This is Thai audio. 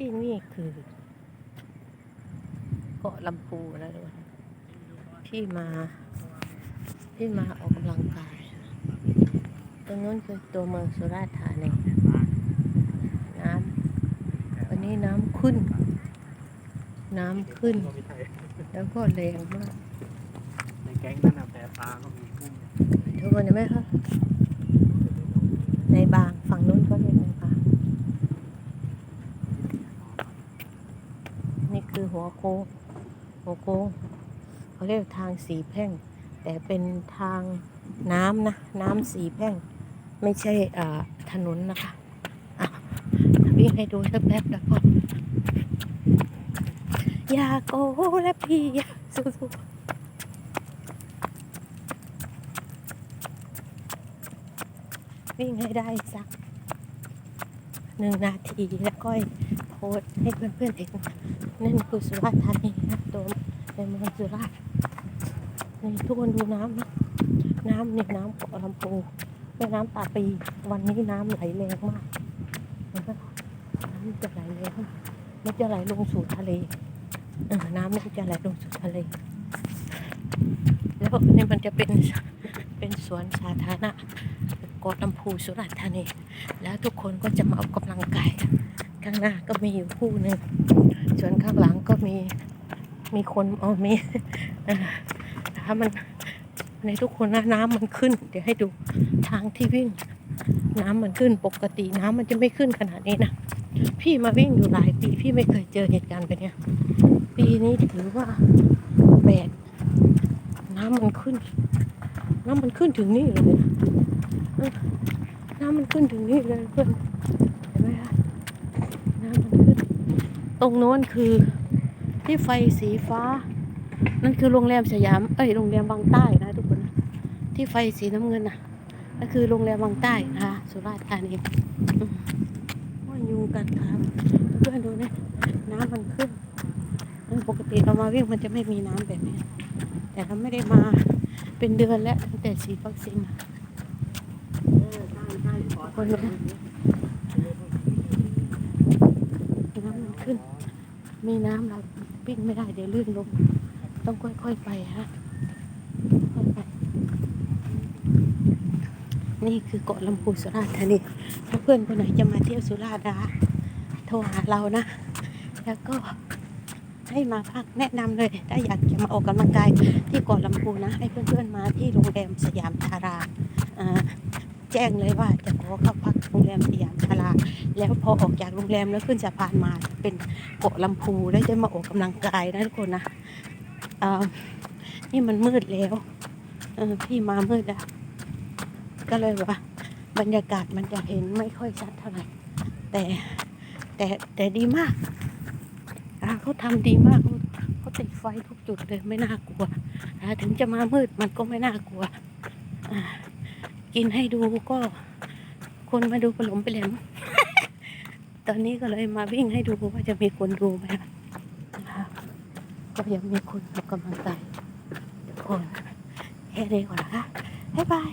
ที่นี่คือเกาะลำพูนะทุกคนที่มาที่มาออกกำลังกาย ตรงนู้นคือตัวเมืองสุราษฎร์ธานีน้ำวันนี้น้ำขึ้น น้ำขึ้น แล้วก็แรงมากในแก๊งนั้นนะแพปลาก็มีกุ้งทุกคนเห็นไหมคะในบางฝั่งนู้นก็เรียกในบางนี่คือ หัวโค้งหัวโค้งเขาเรียกทางสีแพ่ง แต่เป็นทางน้ำนะ น้ำสีแพ่ง ไม่ใช่ถนนนะคะอะวิ่งให้ดูสักแป๊บแล้วก็อยากโอ้และพี่อยาสู้ๆวิ่งให้ได้สักหนึ่งนาทีแล้วก็โพสให้เพื่อนๆเห็น นั่นคือสุราษฎร์ธานีนะตัวในเมืองสุราษฎร์นี่ทุกคนดูน้ำนะน้ำนี่น้ำเกาะลำพูแม่น้ำตาปีวันนี้น้ำไหลแรงมากเห็นปะน้ำจะไหลแรงมันจะไหลลงสู่ทะเลน้ำมันจะไหลลงสู่ทะเล แล้วนี่มันจะเป็นเป็นสวนสาธารณะเกาะลำพูสุราษฎร์ธานี แล้วทุกคนก็จะมาออกกำลังกาย ข้างหน้าก็มีอยู่คู่หนึ่งส่วนข้างหลังก็มีมีคนเอามีถ้ามันในทุกคนนะน้ำมันขึ้น เดี๋ยวให้ดูทางที่วิ่ง น้ำมันขึ้นปกติน้ำมันจะไม่ขึ้นขนาดนี้นะพี่มาวิ่งอยู่หลายปี พี่ไม่เคยเจอเหตุการณ์แบบนี้ปีนี้ถือว่าแปลกน้ำมันขึ้น น้ำมันขึ้นถึงนี่เลยนะน้ำมันขึ้นถึงนี่เลยเพื่อนเห็นไหมคะ ตรงโน้นคือที่ไฟสีฟ้า นั่นคือโรงแรมสยาม เอ้ยโรงแรมบางใต้นะทุกคนนะที่ไฟสีน้ำเงินนะนั่นคือโรงแรมบางใต้นะคะสุราษฎร์ธานีว่ายุงกันครับเพื่อนดูนะน้ำมันขึ้นเออปกติเรามาวิ่งมันจะไม่มีน้ำแบบนี้ แต่เราไม่ได้มาเป็นเดือนแล้วตั้งแต่ฉีดวัคซีนคนะน้ำมัน ขึ้น มีน้ำเราวิ่งไม่ได้เดี๋ยวลื่นลง ต้องค่อยๆไปฮะค่อยไป นี่คือเกาะลำพูสุราษฎร์ธานีถ้าเพื่อนคนไหนจะมาเที่ยวสุราษฎร์นะโทรหาเรานะ แล้วก็ให้มาพักแนะนำเลยถ้าอยากจะมาออกกำลังกายที่เกาะลำพูนะ ให้เพื่อนๆมาที่โรงแรมสยามทาราอ่าแจ้งเลยว่าจะขอเข้าพักโรงแรมสยามทารา แล้วพอออกจากโรงแรมแล้วขึ้นสะพานมาเป็นเกาะลำพูแล้วจะมาออกกำลังกายนะทุกคนนะนี่มันมืดแล้วพี่มามืดอะก็เลยว่า บรรยากาศมันจะเห็นไม่ค่อยชัดเท่าไหร่แต่แต่แต่ดีมากเขาทำดีมากเขาเขาติดไฟทุกจุดเลยไม่น่ากลัวถึงจะมามืดมันก็ไม่น่ากลัวกินให้ดูก็คนมาดูปลมไปแหลม ตอนนี้ก็เลยมาวิ่งให้ดูว่าจะมีคนดูไหมนะคะก็ยังมีคนออกกำลังใจทุกคนแค่นี้ก่อนนะคะบ๊ายบาย